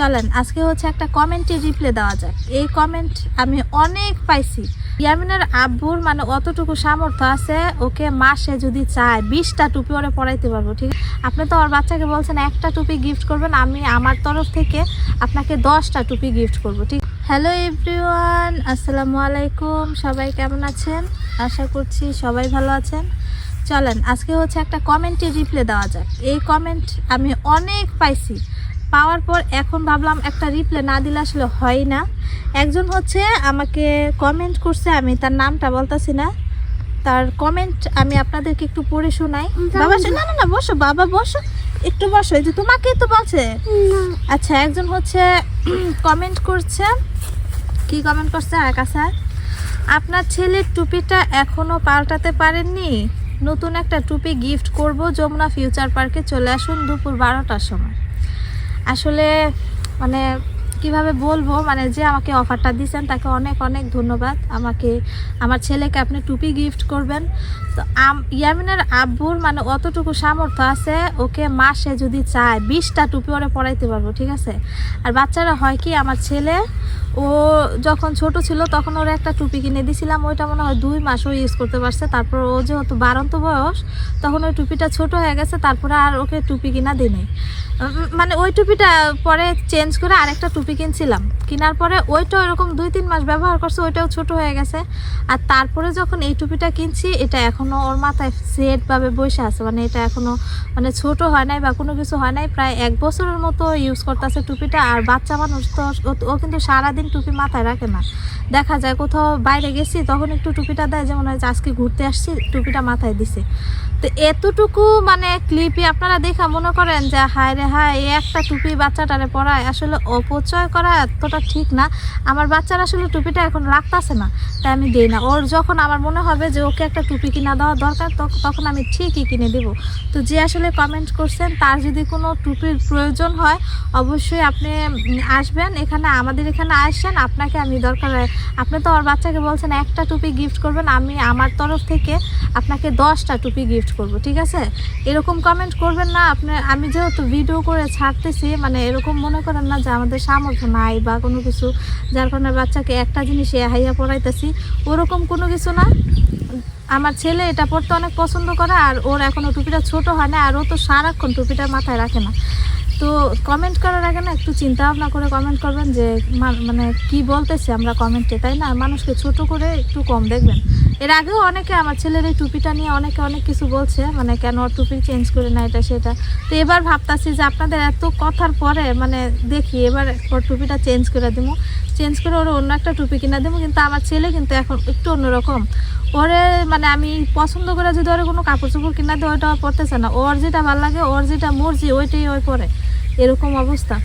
চলেন, আজকে হচ্ছে একটা কমেন্টে রিপ্লাই দেওয়া যাক। এই কমেন্ট আমি অনেক পাইছি। ইয়ামিনের আব্বুর মানে অতটুকু সামর্থ্য আছে, ওকে মাসে যদি চায় বিশটা টুপি ওরে পড়াইতে পারব, ঠিক আপনি তো আমার বাচ্চাকে বলছেন, একটা টুপি গিফট করবেন, আমি আমার তরফ থেকে আপনাকে দশটা টুপি গিফট করব, ঠিক? হ্যালো এভরিওয়ান আসসালামু আলাইকুম, সবাই কেমন আছেন? আশা করছি সবাই ভালো আছেন। চলেন, আজকে হচ্ছে একটা কমেন্টে রিপ্লাই দেওয়া যাক। এই কমেন্ট আমি অনেক পাইছি। পাওয়ার পর এখন ভাবলাম একটা রিপ্লাই না দিলে আসলে হয় না। একজন হচ্ছে আমাকে কমেন্ট করছে আমি তার নামটা বলতেছি না। তার কমেন্ট আমি আপনাদেরকে একটু পড়ে শোনাই। বাবা না না না বসো বাবা বসো। একটু বসো এই যে তোমাকে তো বলছে। আচ্ছা একজন হচ্ছে কমেন্ট করছে। কি কমেন্ট করছে? আকাশা আপনার ছেলের টুপিটা এখনও পাল্টাতে পারেননি। নতুন একটা টুপি গিফট করব যমুনা ফিউচার পার্কে চলে আসুন দুপুর বারোটার সময়। আসলে মানে কীভাবে বলব মানে যে আমাকে অফারটা দিয়েছেন তাকে অনেক অনেক ধন্যবাদ। আমাকে আমার ছেলেকে আপনি টুপি গিফট করবেন। তো ইয়ামিনের আব্বুর মানে অতটুকু সামর্থ্য আছে ওকে মাসে যদি চায় বিশটা টুপি ওরে পড়াইতে পারব ঠিক আছে? আর বাচ্চারা হয় কি আমার ছেলে ও যখন ছোট ছিল তখন ওর একটা টুপি কিনে দিয়েছিলাম ওইটা মনে হয় দুই মাস ও ইউজ করতে পারছে। তারপর ও যেহেতু বারন্ত বয়স তখন ওই টুপিটা ছোট হয়ে গেছে তারপরে আর ওকে টুপি কিনা উম, মানে ওই টুপিটা পরে চেঞ্জ করে আরেকটা টুপি কিনছিলাম। কেনার পরে ওইটা এরকম দুই তিন মাস ব্যবহার করছে, ওইটাও ছোট হয়ে গেছে। আর তারপরে যখন এই টুপিটা কিনছি, এটা এখনও ওর মাথায় সেটভাবে বসে আছে। মানে এটা এখনও মানে ছোট হয় নাই বা কোনো কিছু হয় নাই, প্রায় এক বছরের মতো ইউজ করতেছে টুপিটা। আর বাচ্চা মানুষ তো ও- কিন্তু সারাদিন টুপি মাথায় রাখে না। দেখা যায় কোথাও বাইরে গেছি, তখন একটু টুপিটা দেয় যেমন হয় আজকে ঘুরতে আসছি, টুপিটা মাথায় দিছে। তো এতটুকু মানে ক্লিপই আপনারা দেখা মনে করেন যে, হায় রে হায় একটা টুপি বাচ্চাটারে পরায় আসলে অপচয় করা এতটা ঠিক না। আমার বাচ্চার আসলে টুপিটা এখন রাখতেছে না, তাই আমি দিই না। ওর যখন আমার মনে হবে যে, ওকে একটা টুপি কিনা দেওয়া দরকার, তখ- তখন আমি ঠিকই কিনে দেব। তো যে আসলে কমেন্ট করছেন, তার যদি কোনো টুপির প্রয়োজন হয়, অবশ্যই আপনি আসবেন। এখানে আমাদের এখানে আসছেন আপনাকে আমি দরকার, আপনি তো আমার বাচ্চাকে বলছেন, একটা টুপি গিফট করবেন, আমি আমার তরফ থেকে আপনাকে দশটা টুপি গিফট করব, ঠিক আছে? এরকম কমেন্ট করবেন না, আপনি, আমি যেহেতু ভিডিও করে ছাড়তেছি মানে এরকম মনে করেন না যে আমাদের সামর্থ্য নাই বা কোনো কিছু, যার কারণে বাচ্চাকে একটা জিনিস হাইয়া পড়াইতেছি, ওরকম কোনো কিছু না। আমার ছেলে এটা পড়তে অনেক পছন্দ করে, আর ওর এখনও টুপিটা ছোট হয় না, আর ও তো সারাক্ষণ টুপিটা মাথায় রাখে না। তো কমেন্ট করার আগে না একটু চিন্তা ভাবনা করে কমেন্ট করবেন যে মানে কি বলতেছে আমরা কমেন্টে তাই না? মানুষকে ছোট করে একটু কম দেখবেন। এর আগেও অনেকে আমার ছেলের এই টুপিটা নিয়ে অনেকে অনেক কিছু বলছে মানে কেন টুপি চেঞ্জ করে না এটা সেটা। তো এবার ভাবতাছি যে আপনাদের এত কথার পরে মানে দেখি এবার ওর টুপিটা চেঞ্জ করে দেবো চেঞ্জ করে ওর অন্য একটা টুপি কিনে দেবো কিন্তু আমার ছেলে কিন্তু এখন একটু অন্যরকম। ওরে মানে আমি পছন্দ করে যদি ওরে কোনো কাপড় চোপড় কিনা দিই ওইটা পরতেছে না। ওর যেটা ভালো লাগে, ওর যেটা মর্জি, ওইটাই ওই পরে। এরকম অবস্থা।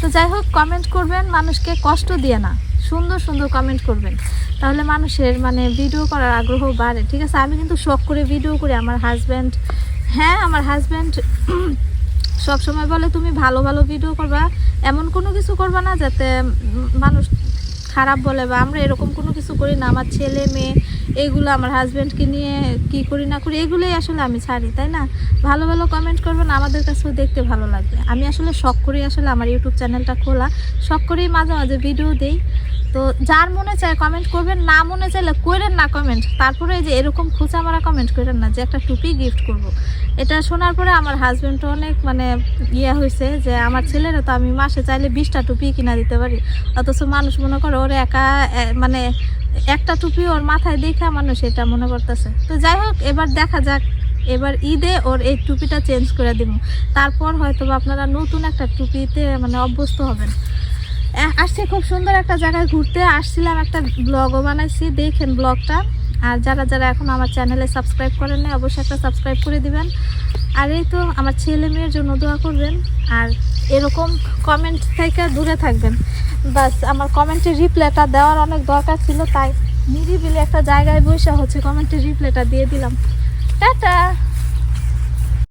তো যাই হোক কমেন্ট করবেন, মানুষকে কষ্ট দিয়ে না। সুন্দর সুন্দর কমেন্ট করবেন। তাহলে মানুষের মানে ভিডিও করার আগ্রহ বাড়ে, ঠিক আছে? আমি কিন্তু শখ করে ভিডিও করি, আমার হাজব্যান্ড হ্যাঁ আমার হাজব্যান্ড সব সময় বলে, তুমি ভালো ভালো ভিডিও করবা। এমন কোনো কিছু করবা না যাতে মানুষ খারাপ বলে বা আমরা এরকম কোনো কিছু করি না। আমার ছেলে, মেয়ে এইগুলো আমার হাজব্যান্ডকে নিয়ে কি করি না করি, এগুলোই আসলে আমি ছাড়ি, তাই না? ভালো ভালো কমেন্ট করবেন, আমাদের কাছেও দেখতে ভালো লাগবে। আমি আসলে শখ করি আসলে আমার ইউটিউব চ্যানেলটা খোলা, শখ করেই মাঝে মাঝে ভিডিও দেই। তো যার মনে চায় কমেন্ট করবেন, না মনে চাইলে করেন না কমেন্ট তারপরে এই যে এরকম খুচা মারা কমেন্ট করেন না, যে একটা টুপি গিফট করব। এটা শোনার পরে আমার হাজব্যান্ড অনেক মানে ইয়ে হয়েছে যে আমার ছেলেরা তো আমি মাসে চাইলে বিশটা টুপি কিনা দিতে পারি। অথচ মানুষ মনে করে ওর একা মানে একটা টুপি ওর মাথায় দেখে মানুষ এটা মনে করতেছে। তো যাই হোক, এবার দেখা যাক। এবার ঈদে ওর এই টুপিটা চেঞ্জ করে দিব। তারপর হয়তো আপনারা নতুন একটা টুপিতে মানে অভ্যস্ত হবেন। আসছি খুব সুন্দর একটা জায়গায় ঘুরতে। আসছিলাম একটা ব্লগও বানাইছি, দেখেন ব্লগটা আর যারা যারা এখন আমার চ্যানেলে সাবস্ক্রাইব করেন নাই, অবশ্যই একটা সাবস্ক্রাইব করে দিবেন। আর এই তো আমার ছেলে মেয়ের জন্য দোয়া করবেন। আর এরকম কমেন্ট থেকে দূরে থাকবেন। বাস, আমার কমেন্টের রিপ্লাইটা দেওয়ার অনেক দরকার ছিল, তাই নিরিবিলি একটা জায়গায় বসে হচ্ছে কমেন্টের রিপ্লাইটা দিয়ে দিলাম। টাটা!